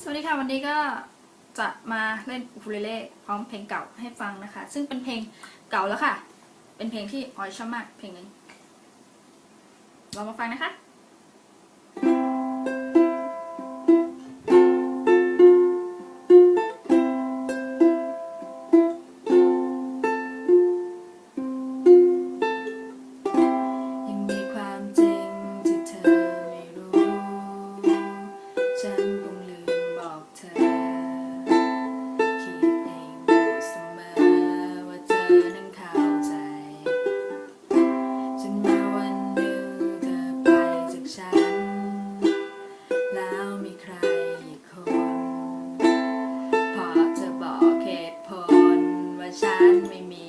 สวัสดีค่ะวันนี้ก็จะมาเล่นอูคูเลเล่พร้อมเพลงเก่าให้ฟังนะคะ ซึ่งเป็นเพลงเก่าแล้วค่ะ เป็นเพลงที่ออยชอบมากเพลงนี้ลองมาฟังนะคะ จนมาวันหนึ่งเธอไปจากฉัน แล้วมีใครอีกคน พอเธอบอกเหตุผลว่าฉันไม่มี